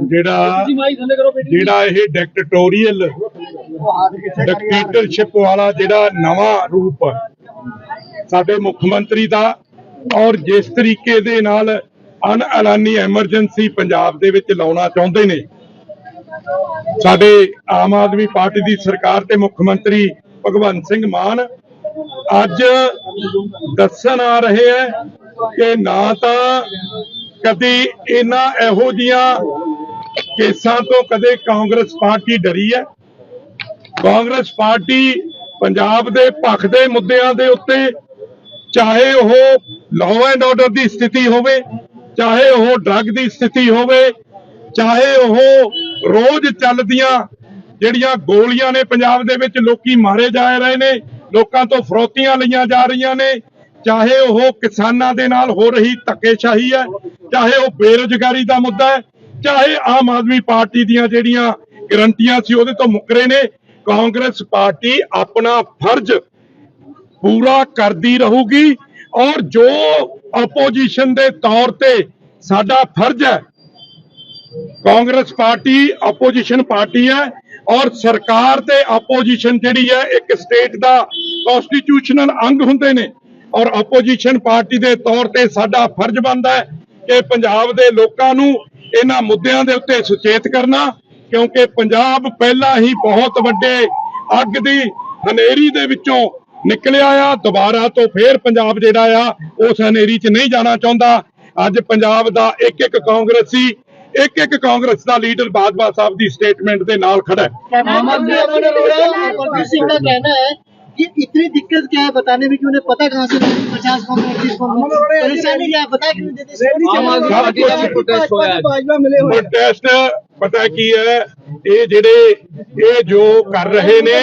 ਜਿਹੜਾ ਜਿਹੜਾ ਇਹ ਡਿਕਟੇਟੋਰੀਅਲ ਡਿਕਟੇਟਰਸ਼ਿਪ ਵਾਲਾ ਜਿਹੜਾ ਨਵਾਂ ਰੂਪ ਸਾਡੇ ਮੁੱਖ ਮੰਤਰੀ ਦਾ ਔਰ ਜਿਸ ਤਰੀਕੇ ਦੇ ਨਾਲ ਅਨਐਲਾਨੀ ਐਮਰਜੈਂਸੀ ਪੰਜਾਬ ਦੇ ਵਿੱਚ ਲਾਉਣਾ ਚਾਹੁੰਦੇ ਨੇ। ਸਾਡੇ ਆਮ ਆਦਮੀ ਪਾਰਟੀ ਦੀ ਸਰਕਾਰ ਤੇ ਮੁੱਖ ਮੰਤਰੀ ਭਗਵੰਤ ਸਿੰਘ ਮਾਨ ਅੱਜ ਦੱਸਣ ਆ ਰਹੇ ਹੈ ਕਿ ਨਾ ਤਾਂ ਕਦੀ ਇਹਨਾਂ ਇਹੋ ਜੀਆਂ ਕੇਸਾਂ ਤੋਂ ਕਦੇ ਕਾਂਗਰਸ ਪਾਰਟੀ ਡਰੀ ਹੈ? ਕਾਂਗਰਸ ਪਾਰਟੀ ਪੰਜਾਬ ਦੇ ਪੱਖ ਦੇ ਮੁੱਦਿਆਂ ਦੇ ਉੱਤੇ ਚਾਹੇ ਉਹ ਲਾਅ ਐਂਡ ਆਰਡਰ ਦੀ ਸਥਿਤੀ ਹੋਵੇ, ਚਾਹੇ ਉਹ ਡਰੱਗ ਦੀ ਸਥਿਤੀ ਹੋਵੇ, ਚਾਹੇ ਉਹ ਰੋਜ਼ ਚੱਲਦੀਆਂ ਜਿਹੜੀਆਂ ਗੋਲੀਆਂ ਨੇ ਪੰਜਾਬ ਦੇ ਵਿੱਚ ਲੋਕੀ ਮਾਰੇ ਜਾ ਰਹੇ ਨੇ, ਲੋਕਾਂ ਤੋਂ ਫਰੋਤੀਆਂ ਲਈਆਂ ਜਾ ਰਹੀਆਂ ਨੇ, ਚਾਹੇ ਉਹ ਕਿਸਾਨਾਂ ਦੇ ਨਾਲ ਹੋ ਰਹੀ ਧੱਕੇਸ਼ਾਹੀ ਹੈ, ਚਾਹੇ ਉਹ ਬੇਰੁਜ਼ਗਾਰੀ ਦਾ ਮੁੱਦਾ ਹੈ ਚਾਹੇ ਆਮ ਆਦਮੀ ਪਾਰਟੀ ਦੀਆਂ ਜਿਹੜੀਆਂ ਗਰੰਟੀਆਂ ਸੀ ਉਹਦੇ ਤੋਂ ਮੁੱਕਰੇ ਨੇ, ਕਾਂਗਰਸ ਪਾਰਟੀ ਆਪਣਾ ਫਰਜ਼ ਪੂਰਾ ਕਰਦੀ ਰਹੂਗੀ ਔਰ ਜੋ ਆਪੋਜੀਸ਼ਨ ਦੇ ਤੌਰ ਤੇ ਸਾਡਾ ਫਰਜ਼ ਹੈ, ਕਾਂਗਰਸ ਪਾਰਟੀ ਆਪੋਜੀਸ਼ਨ ਪਾਰਟੀ ਹੈ ਔਰ ਸਰਕਾਰ ਤੇ ਆਪੋਜੀਸ਼ਨ ਜਿਹੜੀ ਹੈ, ਇੱਕ ਸਟੇਟ ਦਾ ਕਨਸਟੀਟਿਊਸ਼ਨਲ ਅੰਗ ਹੁੰਦੇ ਨੇ ਔਰ ਆਪੋਜੀਸ਼ਨ ਪਾਰਟੀ ਦੇ ਤੌਰ ਤੇ ਸਾਡਾ ਫਰਜ਼ ਬਣਦਾ ਹੈ ਕਿ ਪੰਜਾਬ ਦੇ ਲੋਕਾਂ ਨੂੰ ਇਹਨਾਂ ਮੁੱਦਿਆਂ ਦੇ ਉੱਤੇ ਸੁਚੇਤ ਕਰਨਾ, ਕਿਉਂਕਿ ਪੰਜਾਬ ਪਹਿਲਾਂ ਹੀ ਬਹੁਤ ਵੱਡੇ ਅੱਗ ਦੀ ਹਨੇਰੀ ਦੇ ਵਿੱਚੋਂ ਨਿਕਲਿਆ ਆ, ਦੁਬਾਰਾ ਤੋਂ ਫੇਰ ਪੰਜਾਬ ਜਿਹੜਾ ਆ, ਉਸ ਹਨੇਰੀ 'ਚ ਨਹੀਂ ਜਾਣਾ ਚਾਹੁੰਦਾ। ਅੱਜ ਪੰਜਾਬ ਦਾ ਇੱਕ ਇੱਕ ਕਾਂਗਰਸੀ ਇੱਕ ਇੱਕ ਕਾਂਗਰਸ ਦਾ ਲੀਡਰ ਬਾਦਵਾ ਸਾਹਿਬ ਦੀ ਸਟੇਟਮੈਂਟ ਦੇ ਨਾਲ ਖੜਾ ਹੈ कि इतनी दिक्कत क्या है बताने में कि उन्हें पता कहाँ से पचास कौन तीस कौन परेशानी क्या है बता क्यों नहीं देते आम आदमी पार्टी का भी protest होया है। भाजपा मिले हुए ਪ੍ਰੋਟੈਸਟ ਪਤਾ ਕੀ ਹੈ ਇਹ ਜਿਹੜੇ ਇਹ ਜੋ ਕਰ ਰਹੇ ਨੇ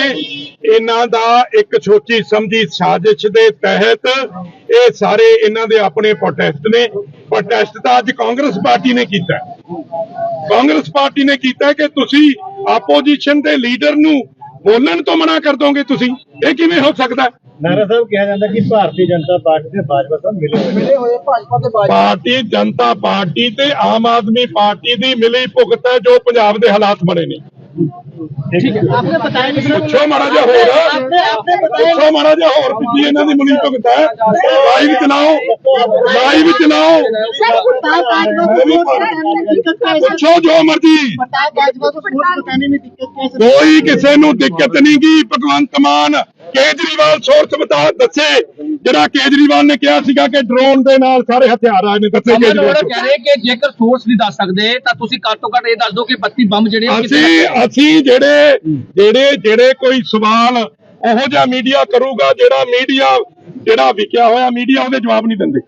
ਇਹਨਾਂ ਦਾ ਇੱਕ ਸੋਚੀ ਸਮਝੀ ਸਾਜ਼ਿਸ਼ ਦੇ ਤਹਿਤ ਇਹ ਸਾਰੇ ਇਹਨਾਂ ਦੇ ਆਪਣੇ ਪ੍ਰੋਟੈਸਟ ਨੇ ਪ੍ਰੋਟੈਸਟ ਤਾਂ ਅੱਜ ਕਾਂਗਰਸ ਪਾਰਟੀ ਨੇ ਕੀਤਾ ਹੈ। ਕਾਂਗਰਸ ਪਾਰਟੀ ਨੇ ਕੀਤਾ ਹੈ ਕਿ ਤੁਸੀਂ ਆਪੋਜੀਸ਼ਨ ਦੇ ਲੀਡਰ ਨੂੰ ਬੋਲਣ ਤੋਂ ਮਨਾ ਕਰ ਦੋਗੇ ਤੁਸੀਂ? ਇਹ ਕਿਵੇਂ ਹੋ ਸਕਦਾ? ਨਾਰਾ ਸਾਹਿਬ ਕਿਹਾ ਜਾਂਦਾ ਕਿ ਭਾਰਤੀ ਜਨਤਾ ਪਾਰਟੀ ਤੇ ਭਾਜਪਾ ਸਾਹਿਬ ਮਿਲੇ ਮਿਲੇ ਹੋਏ ਭਾਜਪਾ ਤੇ ਭਾਜਪਾ। ਭਾਰਤੀ ਜਨਤਾ ਪਾਰਟੀ ਤੇ ਆਮ ਆਦਮੀ ਪਾਰਟੀ ਦੀ ਮਿਲੀ ਭੁਗਤ ਹੈ ਜੋ ਪੰਜਾਬ ਦੇ ਹਾਲਾਤ ਬਣੇ ਨੇ। ਠੀਕ ਹੈ। ਆਪਨੇ ਬਤਾਇਆ ਨਹੀਂ ਪੁੱਛੋ ਮਾੜਾ ਜਿਹਾ ਹੋਗਾ ਪਿੱਛੋਂ ਮਾਰਾ ਹੋਰ ਪਿੱਛੇ ਇਹਨਾਂ ਦੀ ਮੁਨੀ ਭੁਗਤਾ ਲਾਈਵ ਚਲਾਓ ਲਾਈਵ ਚਲਾਓ। ਪੁੱਛੋ ਜੋ ਮਰਜ਼ੀ। ਕੋਈ ਕਿਸੇ ਨੂੰ ਦਿੱਕਤ ਨਹੀਂ ਗਈ ਭਗਵੰਤ ਮਾਨ ਕੇਜਰੀਵਾਲ ਸੋਰਸ ਬਤਾ ਦੱਸੇ। ਜਿਹੜਾ ਕੇਜਰੀਵਾਲ ਨੇ ਕਿਹਾ ਸੀਗਾ ਕਿ ਡਰੋਨ ਦੇ ਨਾਲ ਸਾਰੇ ਹਥਿਆਰ ਆਏ ਨੇ ਦੱਸੇ ਕਿ ਜੇਕਰ ਸੋਰਸ ਨਹੀਂ ਦੱਸ ਸਕਦੇ ਤਾਂ ਤੁਸੀਂ ਘੱਟੋ ਘੱਟ ਇਹ ਦੱਸ ਦਿਓ ਕਿ 32 ਬੰਬ ਜਿਹੜੇ ਅਸੀਂ ਅਸੀਂ ਜਿਹੜੇ ਜਿਹੜੇ ਜਿਹੜੇ ਕੋਈ ਸਵਾਲ ਉਹੋ ਜਿਹਾ ਮੀਡੀਆ ਕਰੂਗਾ ਜਿਹੜਾ ਮੀਡੀਆ ਜਿਹੜਾ ਵਿਕਿਆ ਹੋਇਆ ਮੀਡੀਆ ਉਹਦੇ ਜਵਾਬ ਨਹੀਂ ਦਿੰਦੇ।